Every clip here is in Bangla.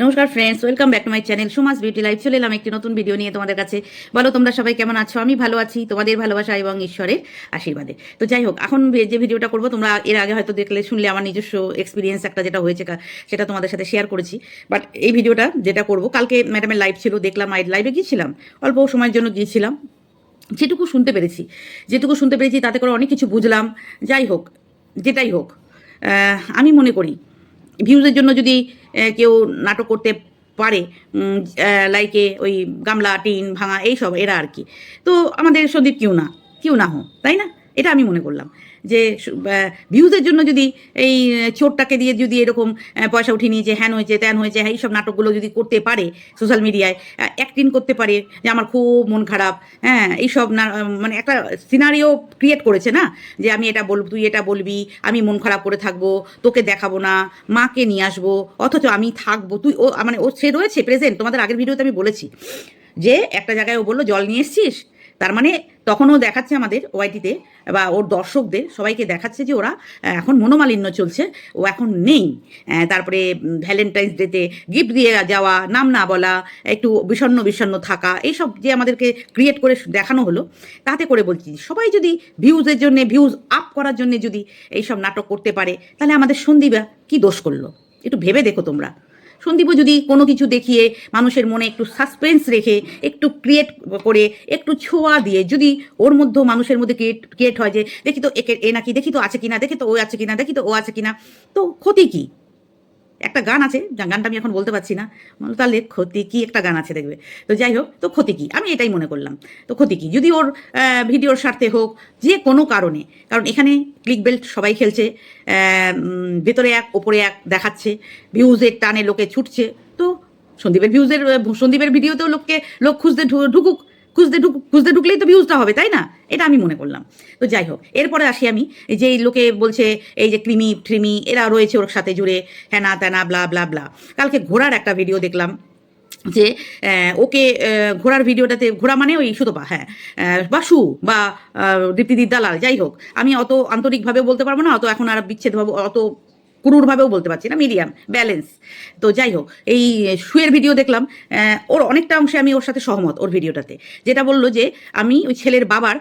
নমস্কার friends welcome back to my channel Suma's beauty life চলে এলাম একটি নতুন ভিডিও নিয়ে তোমাদের কাছে। বলো, তোমরা সবাই কেমন আছো? আমি ভালো আছি, তোমাদের ভালোবাসা এবং ঈশ্বরের আশীর্বাদে। তো যাই হোক, এখন যে ভিডিওটা করব, তোমরা এর আগে হয়তো দেখলে, শুনলে আমার নিজস্ব এক্সপিরিয়েন্স একটা যেটা হয়েছে সেটা তোমাদের সাথে শেয়ার করেছি। বাট এই ভিডিওটা যেটা করব, কালকে ম্যাডামের লাইভ ছিল, দেখলাম লাইভে গিয়েছিলাম, অল্প সময়ের জন্য গিয়েছিলাম। যেটুকু শুনতে পেরেছি, যেটুকু শুনতে পেরেছি, তাতে করে অনেক কিছু বুঝলাম। যাই হোক, যেটাই হোক আমি মনে করি ভিউজের জন্য যদি কেউ নাটক করতে পারে লাইকে ওই গামলা, টিন, ভাঙা, এইসব, এরা আর কি। তো আমাদের সন্দীপ কিউ না কিউ না হো, তাই না? এটা আমি মনে করলাম। যে ভিউজের জন্য যদি এই চোরটাকে দিয়ে যদি এরকম পয়সা উঠিয়ে নিয়েছে হ্যান হয়েছে, ত্যান হয়েছে হ্যাঁ এইসব নাটকগুলো যদি করতে পারে সোশ্যাল মিডিয়ায় অ্যাক্টিং করতে পারে, যে আমার খুব মন খারাপ হ্যাঁ এইসব না মানে একটা সিনারিও ক্রিয়েট করেছে না? যে আমি এটা বলব তুই এটা বলবি, আমি মন খারাপ করে থাকব, তোকে দেখাবো না, মাকে নিয়ে আসব, অথচ আমি থাকব, তুই, ও মানে ও, সে রয়েছে প্রেজেন্ট তোমাদের আগের ভিডিওতে আমি বলেছি, যে একটা জায়গায় ও বলল, জল নিয়ে এসছিস? তার মানে তখনও দেখাচ্ছে আমাদের ওয়াইটিতে বা ওর দর্শকদের, সবাইকে দেখাচ্ছে যে ওরা এখন মনোমালিন্য চলছে, ও এখন নেই। তারপরে ভ্যালেন্টাইন্স ডেতে গিফট দিয়ে যাওয়া, নাম না বলা, একটু বিষণ্ণ বিষণ্ণ থাকা, এইসব যে আমাদেরকে ক্রিয়েট করে দেখানো হলো, তাতে করে বলছি সবাই যদি ভিউজের জন্য ভিউজ আপ করার জন্য যদি এইসব নাটক করতে পারে, তাহলে আমাদের সন্দীপা কি দোষ করল? একটু ভেবে দেখো তোমরা। সন্দীপও যদি কোনো কিছু দেখিয়ে মানুষের মনে একটু সাসপেন্স রেখে, একটু ক্রিয়েট করে, একটু ছোঁয়া দিয়ে যদি ওর মধ্যেও মানুষের মধ্যে ক্রিয়েট ক্রিয়েট হয় যে, দেখি তো একে, এ নাকি, দেখি তো আছে কিনা, দেখি তো ও আছে কিনা, দেখি তো ও আছে কিনা, তো ক্ষতি কি? একটা গান আছে, যা গানটা আমি এখন বলতে পারছি না। তাহলে ক্ষতি কি? একটা গান আছে দেখবে। তো যাই হোক, তো ক্ষতি কি? আমি এটাই মনে করলাম। তো ক্ষতি কি? যদি ওর ভিডিওর স্বার্থে হোক, যে কোনো কারণে, কারণ এখানে ক্লিক বেল্ট সবাই খেলছে ভেতরে এক, ওপরে এক দেখাচ্ছে ভিউজের টানে লোকে ছুটছে, তো সন্দীপের ভিউজের সন্দীপের ভিডিওতেও লোককে, লোক খুঁজতে ঢুকুক। খুঁজতে ঢুক খুঁজতে ঢুকলেই তো ভিউজটা হবে, তাই না? এটা আমি মনে করলাম। তো যাই হোক, এরপরে আসি আমি যে লোকে বলছে, এই যে ক্রিমি ট্রিমি এরা রয়েছে ওর সাথে জুড়ে, হ্যানা ত্যানা ব্লা ব্লা ব্লা কালকে ঘোড়ার একটা ভিডিও দেখলাম, যে ওকে ঘোড়ার ভিডিওটাতে ঘোড়া মানে ওই সুতপা হ্যাঁ বা সু বা দীপ্তিদির দালাল যাই হোক। আমি অত আন্তরিকভাবে বলতে পারব না, অত এখন আর বিচ্ছেদভাবে অত ক্রুরভাবেও বলতে পারছি না মিডিয়াম ব্যালেন্স তো যাই হোক, এই শুয়ের ভিডিও দেখলাম ওর অনেকটা অংশে আমি ওর সাথে সহমত ওর ভিডিওটাতে যেটা বলল যে, আমি ওই ছেলের বাবার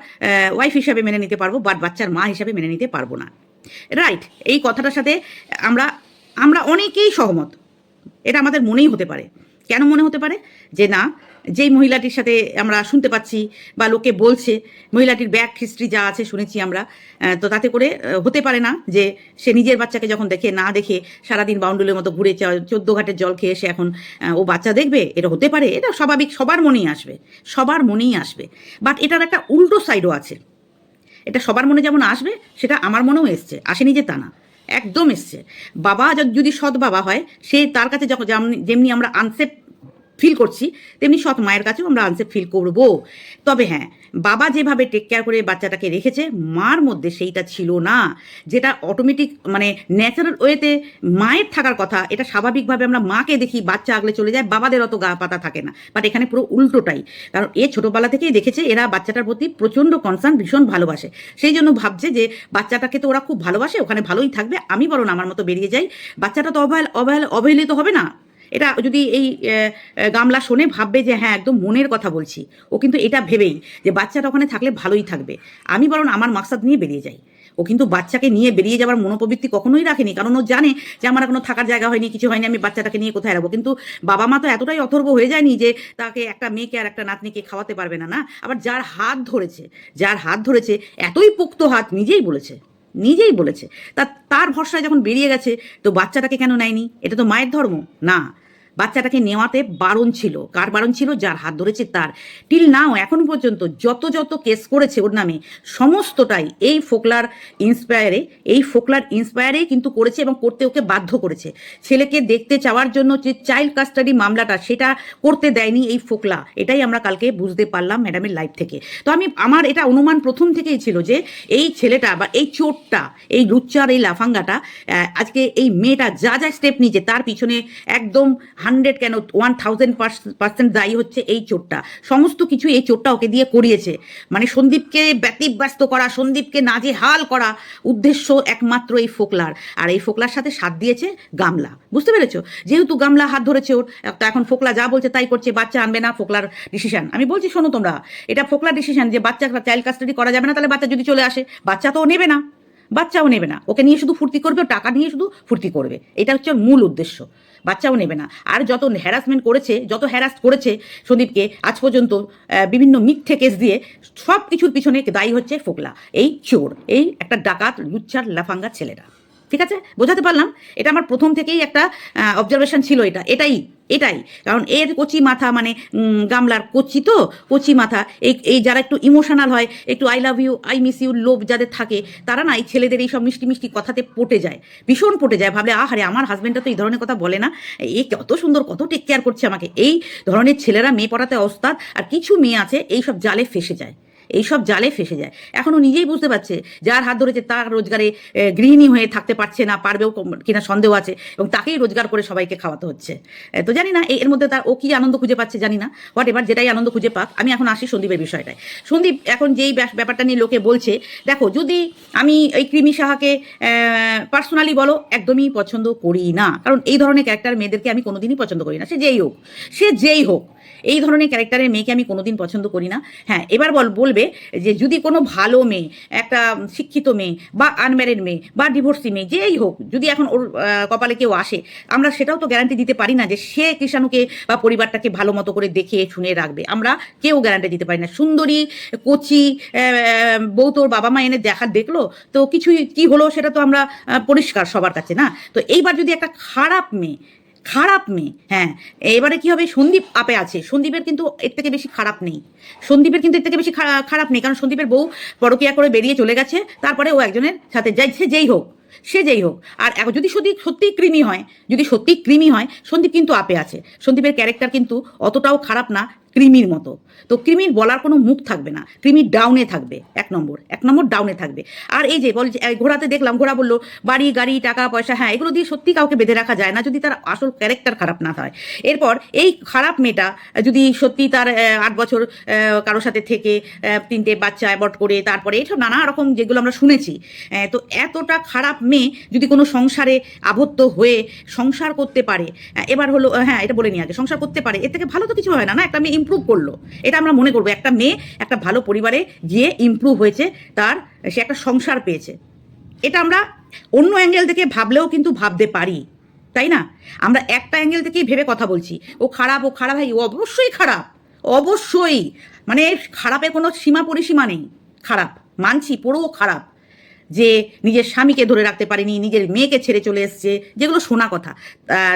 ওয়াইফ হিসাবে মেনে নিতে পারব বাট বাচ্চার মা হিসাবে মেনে নিতে পারব না। রাইট এই কথাটার সাথে আমরা আমরা অনেকেই সহমত। এটা আমাদের মনেই হতে পারে। কেন মনে হতে পারে? যে না যেই মহিলাটির সাথে আমরা শুনতে পাচ্ছি বা লোকে বলছে, মহিলাটির ব্যাক হিস্ট্রি যা আছে শুনেছি আমরা তো তাতে করে হতে পারে না যে সে নিজের বাচ্চাকে যখন দেখে, না দেখে সারাদিন বাউন্ডুলের মতো ঘুরে চোদ্দ ঘাটের জল খেয়ে সে এখন ও বাচ্চা দেখবে? এটা হতে পারে, এটা স্বাভাবিক, সবার মনেই আসবে, সবার মনেই আসবে। বাট এটার একটা উল্টো সাইডও আছে। এটা সবার মনে যেমন আসবে, সেটা আমার মনেও এসছে, আসেনি যে তা না, একদম এসছে। বাবা যদি সৎ বাবা হয়, সে তার কাছে যখন, যেমনি- আমরা আনসেফ ফিল করছি, তেমনি সৎ মায়ের কাছেও আমরা আনসেফ ফিল করব। তবে হ্যাঁ বাবা যেভাবে টেক কেয়ার করে বাচ্চাটাকে রেখেছে, মার মধ্যে সেইটা ছিল না। যেটা অটোমেটিক মানে ন্যাচারাল ওয়েতে মায়ের থাকার কথা, এটা স্বাভাবিকভাবে আমরা মাকে দেখি বাচ্চা আগলে চলে যায়, বাবাদের অত গা পাতা থাকে না। বাট এখানে পুরো উল্টোটাই। কারণ এ ছোটোবেলা থেকেই দেখেছে, এরা বাচ্চাটার প্রতি প্রচণ্ড কনসার্ন ভীষণ ভালোবাসে। সেই জন্য ভাবছে যে, বাচ্চাটাকে তো ওরা খুব ভালোবাসে, ওখানে ভালোই থাকবে, আমি বরং আমার মতো বেরিয়ে যাই। বাচ্চাটা তো অবহেল অবহেল, অবহেলিত হবে না। এটা যদি এই গামলা শোনে, ভাববে যে হ্যাঁ একদম মনের কথা বলছি। ও কিন্তু এটা ভেবেই যে বাচ্চাটা ওখানে থাকলে ভালোই থাকবে। আমি বরং আমার মাকসাদ নিয়ে বেরিয়ে যাই। ও কিন্তু বাচ্চাকে নিয়ে বেরিয়ে যাওয়ার মনোপ্রবৃত্তি কখনোই রাখেনি। কারণ ও জানে যে আমার কোনো থাকার জায়গা হয়নি, কিছু হয়নি, আমি বাচ্চাটাকে নিয়ে কোথায় রাখব কিন্তু বাবা মা তো এতটাই অথর্ব হয়ে যায়নি যে তাকে একটা মেয়েকে আর একটা নাতনিকে খাওয়াতে পারবে না না? আবার যার হাত ধরেছে, যার হাত ধরেছে, এতই পোক্ত হাত নিজেই বলেছে। নিজেই বলেছে। তা, তার ভরসায় যখন বেরিয়ে গেছে, তো বাচ্চাটাকে কেন নেয়নি? এটা তো মায়ের ধর্ম। না। বাচ্চাটাকে নেওয়াতে বারণ ছিল। কার বারণ ছিল? যার হাত ধরেছে তার। টিল নাও এখন পর্যন্ত যত যত কেস করেছে ওর নামে, সমস্তটাই এই ফোকলার ইন্সপায়ারে এই ফোকলার ইন্সপায়ারেই কিন্তু করেছে এবং করতে ওকে বাধ্য করেছে। ছেলেকে দেখতে চাওয়ার জন্য যে চাইল্ড কাস্টাডি মামলাটা, সেটা করতে দেয়নি এই ফোকলা। এটাই আমরা কালকে বুঝতে পারলাম ম্যাডামের লাইফ থেকে। তো আমি, আমার এটা অনুমান প্রথম থেকেই ছিল যে এই ছেলেটা বা এই চোরটা, এই লুচ্চার, এই লাফাঙ্গাটা আজকে এই মেয়েটা যা যা স্টেপ নিয়েছে, তার পিছনে একদম হান্ড্রেড কেন? ওয়ান থাউজেন্ড পার্সেন্ট দায়ী হচ্ছে এই চোরটা। সমস্ত কিছু এই চোরটা ওকে দিয়ে করিয়েছে। মানে সন্দীপকে ব্যতিব্যস্ত করা, সন্দীপকে নাজে হাল করা উদ্দেশ্য একমাত্র এই ফোকলার। আর এই ফোকলার সাথে সাথ দিয়েছে গামলা। বুঝতে পেরেছ? যেহেতু গামলা হাত ধরেছে ওর, তো এখন ফোকলা যা বলছে তাই করছে, বাচ্চা আনবে না, ফোকলার ডিসিশন আমি বলছি শোনো তোমরা, এটা ফোকলার ডিসিশন যে বাচ্চা চাইল্ড কাস্টাডি করা যাবে না, তাহলে বাচ্চা যদি চলে আসে, বাচ্চা তো নেবে না। বাচ্চাও নেবে না। ওকে নিয়ে শুধু ফুর্তি করবে, টাকা নিয়ে শুধু ফুর্তি করবে। এটা হচ্ছে ওর মূল উদ্দেশ্য। বাচ্চাও নেবে না। আর যত হ্যারাসমেন্ট করেছে, যত হ্যারাস করেছে সন্দীপকে, আজ পর্যন্ত বিভিন্ন মিথ্যে কেস দিয়ে সব কিছুর পিছনে দায়ী হচ্ছে ফোকলা। এই চোর, এই একটা ডাকাত, লুচ্ছার, লাফাঙ্গা ছেলেরা। ঠিক আছে? বোঝাতে পারলাম? এটা আমার প্রথম থেকেই একটা অবজারভেশন ছিল এটা। এটাই এটাই। কারণ এর কচি মাথা মানে গামলার কচি তো? কচি মাথা। এই এই যারা একটু ইমোশনাল হয়, একটু I love you I miss you লোভ যাদের থাকে, তারা না এই ছেলেদের এই সব মিষ্টি মিষ্টি কথাতে পটে যায়। ভীষণ পটে যায়। ভাবলে আহারে আমার হাজব্যান্ডটা তো এই ধরনের কথা বলে না। এ কত সুন্দর, কত টেক কেয়ার করছে আমাকে। এই ধরনের ছেলেরা, মেয়ে পড়াতে অস্তাদ, আর কিছু মেয়ে আছে, এই সব জালে ফেসে যায়। এইসব জালে ফেসে যায়। এখনও নিজেই বুঝতে পারছে, যার হাত ধরেছে তার রোজগারে গৃহিণী হয়ে থাকতে পারছে না, পারবেও কিনা সন্দেহ আছে এবং তাকেই রোজগার করে সবাইকে খাওয়াতে হচ্ছে। তো জানি না এর মধ্যে তার, ও কি আনন্দ খুঁজে পাচ্ছে জানি না, হোয়াট এবার যেটাই আনন্দ খুঁজে পাক, আমি এখন আসি সন্দীপের বিষয়টায়। সন্দীপ এখন যেই ব্যাপারটা নিয়ে লোকে বলছে, দেখো, যদি আমি এই কৃমি সাহাকে পার্সোনালি বলো, একদমই পছন্দ করি না। কারণ এই ধরনের ক্যারেক্টার মেয়েদেরকে আমি কোনোদিনই পছন্দ করি না, সে যেই হোক, সে যেই হোক এই ধরনের ক্যারেক্টারের মেয়েকে আমি কোনোদিন পছন্দ করি না। হ্যাঁ এবার বল, বলবে যে যদি কোনো ভালো মেয়ে, একটা শিক্ষিত মেয়ে বা আনম্যারিড মেয়ে বা ডিভোর্সি মেয়ে, যেই হোক, যদি এখন ওর কপালে কেউ আসে, আমরা সেটাও তো গ্যারান্টি দিতে পারি না যে সে কৃষাণুকে বা পরিবারটাকে ভালো মতো করে দেখে, শুনে রাখবে। আমরা কেউ গ্যারান্টি দিতে পারি না। সুন্দরী, কচি বউ তোর বাবা মা এনে দেখা, দেখল, তো কিছুই কি হলো সেটা তো আমরা পরিষ্কার সবার কাছে না। তো এইবার যদি একটা খারাপ মেয়ে খারাপ মেয়ে হ্যাঁ। এবারে কি হবে? সন্দীপ আপে আছে। সন্দীপের কিন্তু এর থেকে বেশি খারাপ নেই। সন্দীপের কিন্তু এর থেকে বেশি খারাপ নেই। কারণ সন্দীপের বউ পরকিয়া করে বেরিয়ে চলে গেছে। তারপরে ও একজনের সাথে যাইছে যেই হোক। সে যেই হোক। আর যদি সত্যি সত্যিই কৃমি হয়, যদি সত্যিই কৃমি হয়, সন্দীপ কিন্তু আপে আছে। সন্দীপের ক্যারেক্টার কিন্তু অতটাও খারাপ না কৃমির মতো। তো কৃমির বলার কোনো মুখ থাকবে না। কৃমির ডাউনে থাকবে, এক নম্বর। এক নম্বর ডাউনে থাকবে। আর এই যে বল ঘোড়াতে দেখলাম, ঘোড়া বলল, বাড়ি, গাড়ি, টাকা, পয়সা হ্যাঁ এগুলো দিয়ে সত্যি কাউকে বেঁধে রাখা যায় না যদি তার আসল ক্যারেক্টার খারাপ না হয়। এরপর এই খারাপ মেয়েটা যদি সত্যি তার আট বছর কারোর সাথে থেকে তিনটে বাচ্চা অ্যাবর্ট করে, তারপরে এইসব নানা রকম যেগুলো আমরা শুনেছি তো এতটা খারাপ মেয়ে যদি কোনো সংসারে আবদ্ধ হয়ে সংসার করতে পারে এবার হলো হ্যাঁ এটা বলে নিয়ে আগে, সংসার করতে পারে, এর থেকে ভালো তো কিছু হয় না না? একটা মেয়ে ইমপ্রুভ করল, এটা আমরা মনে করব, একটা মেয়ে একটা ভালো পরিবারে গিয়ে ইমপ্রুভ হয়েছে, তার, সে একটা সংসার পেয়েছে। এটা আমরা অন্য অ্যাঙ্গেল থেকে ভাবলেও কিন্তু ভাবতে পারি, তাই না? আমরা একটা অ্যাঙ্গেল থেকেই ভেবে কথা বলছি, ও খারাপ ও খারাপ ভাই ও অবশ্যই খারাপ, অবশ্যই মানে খারাপের কোনো সীমা পরিসীমা নেই, খারাপ, মানছি পুরো খারাপ যে নিজের স্বামীকে ধরে রাখতে পারেনি, নিজের মেয়েকে ছেড়ে চলে এসছে, যেগুলো শোনা কথা।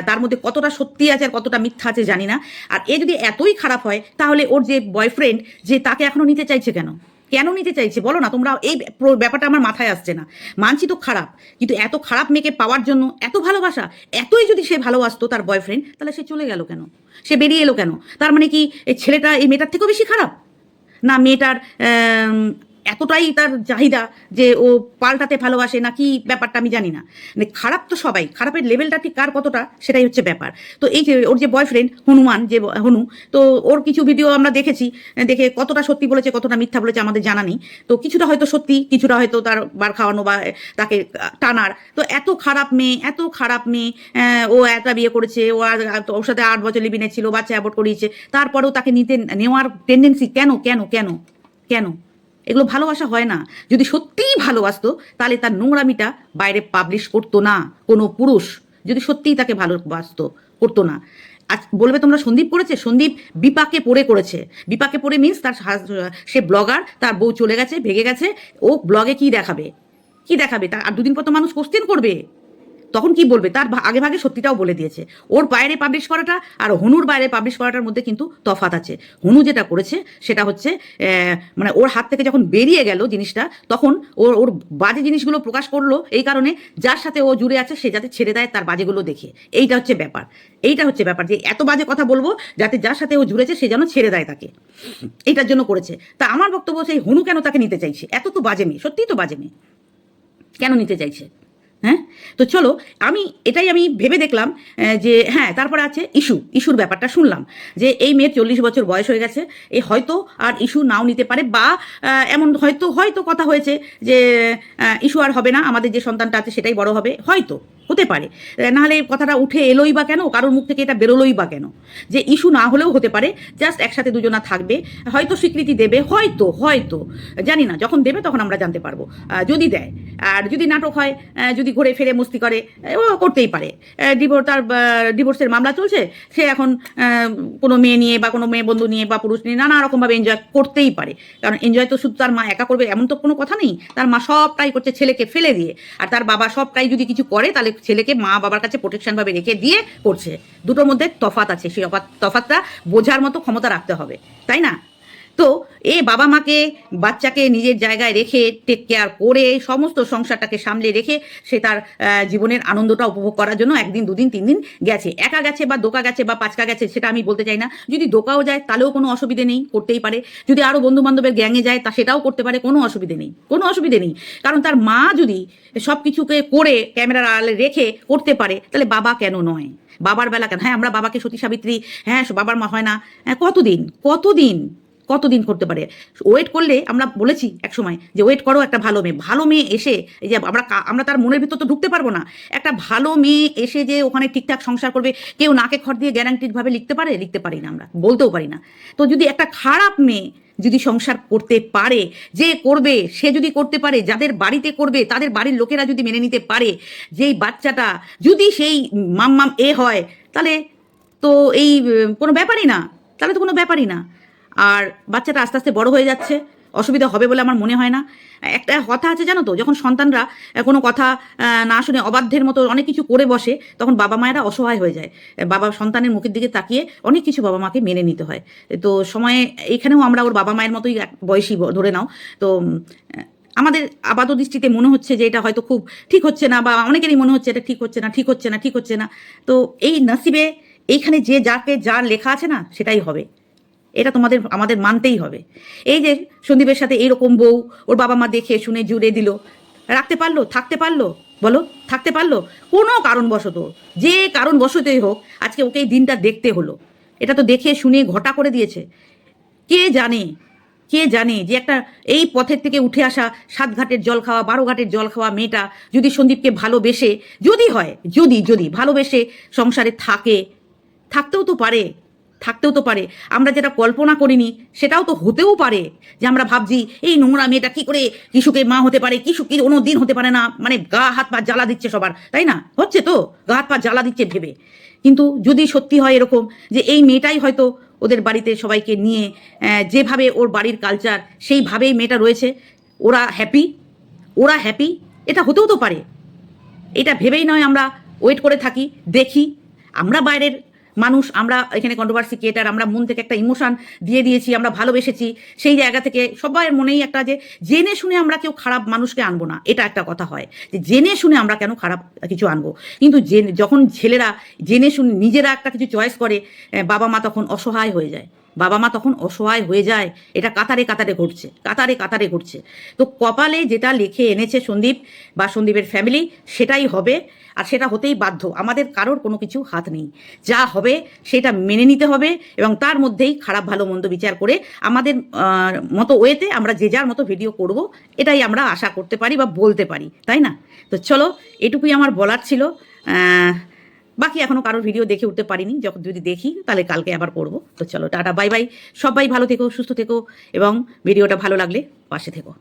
তার মধ্যে কতটা সত্যি আছে আর কতটা মিথ্যা আছে জানি না। আর এ যদি এতই খারাপ হয়, তাহলে ওর যে বয়ফ্রেন্ড যে তাকে এখনও নিতে চাইছে কেন? কেন নিতে চাইছে? বলো না, তোমরা এই ব্যাপারটা আমার মাথায় আসছে না। মানছি তো খারাপ, কিন্তু এত খারাপ মেয়েকে পাওয়ার জন্য, এত ভালোবাসা, এতই যদি সে ভালোবাসতো তার বয়ফ্রেন্ড তাহলে সে চলে গেল কেন? সে বেরিয়ে এলো কেন? তার মানে কি, এই ছেলেটা এই মেয়েটার থেকেও বেশি খারাপ? না, মেয়েটার এতটাই তার চাহিদা যে ও পাল্টাতে ভালোবাসে না কি ব্যাপারটা আমি জানি না। মানে খারাপ তো সবাই, খারাপের লেভেলটা ঠিক কার কতটা সেটাই হচ্ছে ব্যাপার। তো এই যে ওর যে বয়ফ্রেন্ড হনুমান যে হনু, তো ওর কিছু ভিডিও আমরা দেখেছি, দেখে কতটা সত্যি বলেছে, কতটা মিথ্যা বলেছে আমাদের জানা নেই। তো কিছুটা হয়তো সত্যি, কিছুটা হয়তো তার বার খাওয়ানো বা তাকে টানার। তো এত খারাপ মেয়ে, এত খারাপ মেয়ে ও একটা বিয়ে করেছে, ও ওর সাথে আট বছর লিবিনে ছিল, বাচ্চা অ্যাবর্ট করিয়েছে, তারপরেও তাকে নিতে নেওয়ার টেন্ডেন্সি কেন কেন কেন কেন? এগুলো ভালোবাসা হয় না। যদি সত্যিই ভালোবাসতো, তাহলে তার নোংরামিটা বাইরে পাবলিশ করতো না, কোনো পুরুষ। যদি সত্যিই তাকে ভালোবাসতো, করতো না। আজ বলবে তোমরা সন্দীপ করেছে? সন্দীপ বিপাকে পড়ে করেছে। বিপাকে পড়ে মিন্স তার সে ব্লগার তার বউ চলে গেছে, ভেগে গেছে। ও ব্লগে কি দেখাবে? কি দেখাবে? তার আর দুদিন পর তো মানুষ কোশ্চেন করবে। তখন কি বলবে? তার আগে ভাগে সত্যিটাও বলে দিয়েছে। ওর বাইরে পাবলিশ করাটা আর হনুর বাইরে পাবলিশ করাটার মধ্যে কিন্তু তফাত আছে। হনু যেটা করেছে, সেটা হচ্ছে মানে ওর হাত থেকে যখন বেরিয়ে গেল জিনিসটা, তখন ওর ওর বাজে জিনিসগুলো প্রকাশ করল এই কারণে যার সাথে ও জুড়ে আছে, সে যাতে ছেড়ে দেয় তার বাজেগুলো দেখে। এইটা হচ্ছে ব্যাপার। এইটা হচ্ছে ব্যাপার যে এত বাজে কথা বলব যাতে যার সাথে ও জুড়েছে, সে যেন ছেড়ে দেয় তাকে। এইটার জন্য করেছে। তা আমার বক্তব্য সেই হনু কেন তাকে নিতে চাইছে? এত তো বাজে মেয়ে, সত্যিই তো বাজে মেয়ে। কেন নিতে চাইছে? হ্যাঁ? তো চলো, আমি, এটাই আমি ভেবে দেখলাম যে হ্যাঁ তারপরে আছে ইস্যু, ইস্যুর ব্যাপারটা শুনলাম, যে এই মেয়ের চল্লিশ বছর বয়স হয়ে গেছে, এ হয়তো আর ইস্যু নাও নিতে পারে, বা এমন হয়তো হয়তো কথা হয়েছে যে ইস্যু আর হবে না, আমাদের যে সন্তানটা আছে সেটাই বড় হবে, হয়তো। হতে পারে। নাহলে কথাটা উঠে এলোই বা কেন? কারোর মুখ থেকে এটা বেরোলোই বা কেন? যে ইস্যু না হলেও হতে পারে। জাস্ট একসাথে দুজনা থাকবে, হয়তো স্বীকৃতি দেবে, হয়তো হয়তো, জানি না, যখন দেবে তখন আমরা জানতে পারব। যদি দেয়, আর যদি নাটক হয় যদি ঘুরে ফেরে মস্তি করে, ও করতেই পারে। ডিভোর্স তার ডিভোর্সের মামলা চলছে, সে এখন কোনো মেয়ে নিয়ে বা কোনো মেয়ে বন্ধু নিয়ে বা পুরুষ নিয়ে নানা রকমভাবে এনজয় করতেই পারে। কারণ এনজয় তো শুধু তার মা একা করবে, এমন তো কোনো কথা নেই। তার মা সবটাই করছে ছেলেকে ফেলে দিয়ে। আর তার বাবা সবটাই যদি কিছু করে, তাহলে ছেলেকে মা বাবার কাছে প্রোটেকশন ভাবে রেখে দিয়ে করছে। দুটোর মধ্যে তফাত আছে, সেই তফাতটা বোঝার মতো ক্ষমতা রাখতে হবে, তাই না? তো এ বাবা মাকে, বাচ্চাকে নিজের জায়গায় রেখে টেক কেয়ার করে সমস্ত সংসারটাকে সামলে রেখে সে তার জীবনের আনন্দটা উপভোগ করার জন্য একদিন, দুদিন তিন দিন গেছে। একা গেছে বা দোকা গেছে বা পাঁচকা গেছে সেটা আমি বলতে চাই না। যদি দোকাও যায় তাহলেও কোনো অসুবিধে নেই, করতেই পারে। যদি আরও বন্ধু বান্ধবের গ্যাংয়ে যায় তা সেটাও করতে পারে, কোনো অসুবিধে নেই, কোনো অসুবিধে নেই। কারণ তার মা যদি সব কিছুকে করে ক্যামেরার আড়ালে রেখে করতে পারে, তাহলে বাবা কেন নয়? বাবার বেলা কেন? হ্যাঁ আমরা বাবাকে সতী সাবিত্রী হ্যাঁ বাবার মা হয় না। হ্যাঁ কতদিন? কতদিন? কতদিন করতে পারে? ওয়েট করলে আমরা বলেছি একসময় যে ওয়েট করো একটা ভালো মেয়ে। ভালো মেয়ে এসে এই যে, আমরা আমরা তার মনের ভিতর তো ঢুকতে পারব না। একটা ভালো মেয়ে এসে যে, ওখানে ঠিকঠাক সংসার করবে, কেউ নাকে খড় দিয়ে গ্যারান্টিডভাবে লিখতে পারে? লিখতে পারি না আমরা, বলতেও পারি না। তো যদি একটা খারাপ মেয়ে যদি সংসার করতে পারে, যে করবে, সে যদি করতে পারে, যাদের বাড়িতে করবে, তাদের বাড়ির লোকেরা যদি মেনে নিতে পারে, যেই বাচ্চাটা যদি সেই মাম মাম এ হয়, তাহলে তো এই, কোনো ব্যাপারই না। তাহলে তো কোনো ব্যাপারই না। আর বাচ্চাটা আস্তে আস্তে বড় হয়ে যাচ্ছে, অসুবিধা হবে বলে আমার মনে হয় না। একটা কথা আছে জানো তো, যখন সন্তানরা কোনো কথা না শুনে অবাধ্যের মতো অনেক কিছু করে বসে, তখন বাবা মায়েরা অসহায় হয়ে যায়। বাবা সন্তানের মুখের দিকে তাকিয়ে অনেক কিছু বাবা মাকে মেনে নিতে হয়। তো সময়ে এইখানেও আমরা ওর বাবা মায়ের মতোই বয়সী ধরে নাও। তো আমাদের আপাত দৃষ্টিতে মনে হচ্ছে যে এটা হয়তো খুব ঠিক হচ্ছে না, বা অনেকেরই মনে হচ্ছে এটা ঠিক হচ্ছে না, ঠিক হচ্ছে না, ঠিক হচ্ছে না। তো এই নসিবে, এইখানে যে যাকে যার লেখা আছে না, সেটাই হবে। এটা তোমাদের, আমাদের মানতেই হবে। এই যে সন্দীপের সাথে এইরকম বউ, ওর বাবা মা দেখে শুনে জুড়ে দিল, রাখতে পারল, থাকতে পারল? বলো, থাকতে পারল? কোনো কারণবশত, যে কারণবশতই হোক, আজকে ওকে এই দিনটা দেখতে হলো। এটা তো দেখে শুনে ঘটা করে দিয়েছে। কে জানে কে জানে যে একটা এই পথের থেকে উঠে আসা সাত ঘাটের জল খাওয়া বারো ঘাটের জল খাওয়া মেয়েটা যদি সন্দীপকে ভালোবেসে, যদি হয়, যদি যদি ভালোবেসে সংসারে থাকে, থাকতেও তো পারে। থাকতেও তো পারে। আমরা যেটা কল্পনা করিনি, সেটাও তো হতেও পারে যে আমরা ভাবছি, এই নোংরা মেয়েটা কি করে কিশুকে মা হতে পারে কিশু কি কোনো দিন হতে পারে না? মানে গা, হাত, পা জ্বালা দিচ্ছে সবার, তাই না? হচ্ছে তো? গা, হাত, পা জ্বালা দিচ্ছে ভেবে। কিন্তু যদি সত্যি হয় এরকম যে এই মেয়েটাই হয়তো ওদের বাড়িতে সবাইকে নিয়ে যেভাবে ওর বাড়ির কালচার সেইভাবেই মেয়েটা রয়েছে, ওরা হ্যাপি ওরা হ্যাপি এটা হতেও তো পারে। এটা ভেবেই নয় আমরা ওয়েট করে থাকি, দেখি, আমরা বাইরের মানুষ, আমরা এখানে কন্ট্রোভার্সি ক্রিয়েটার আমরা মন থেকে একটা ইমোশন দিয়ে দিয়েছি, আমরা ভালোবেসেছি, সেই জায়গা থেকে সবার মনেই একটা যে জেনে শুনে আমরা কেউ খারাপ মানুষকে আনব না, এটা একটা কথা হয়। যে জেনে শুনে আমরা কেন খারাপ কিছু আনব? কিন্তু যখন ছেলেরা জেনে শুনে নিজেরা একটা কিছু চয়েস করে বাবা মা তখন অসহায় হয়ে যায়। বাবা মা তখন অসহায় হয়ে যায়। এটা কাতারে কাতারে ঘটছে, কাতারে কাতারে ঘটছে। তো কপালে যেটা লিখে এনেছে সন্দীপ বা সন্দীপের ফ্যামিলি সেটাই হবে আর সেটা হতেই বাধ্য। আমাদের কারোর কোনো কিছু হাত নেই। যা হবে সেটা মেনে নিতে হবে এবং তার মধ্যেই খারাপ ভালো মন্দ বিচার করে আমাদের মতো ওয়েতে আমরা যে যার মতো ভিডিও করব, এটাই আমরা আশা করতে পারি বা বলতে পারি, তাই না? তো চলো, এটুকুই আমার বলার ছিল। বাকি এখনও কারোর ভিডিও দেখে উঠতে পারিনি। যখন যদি দেখি, তাহলে কালকে আবার করব। তো চলো, টাটা, বাই বাই। সবাই ভালো থেকো, সুস্থ থেকো, এবং ভিডিওটা ভালো লাগলে পাশে থেকো।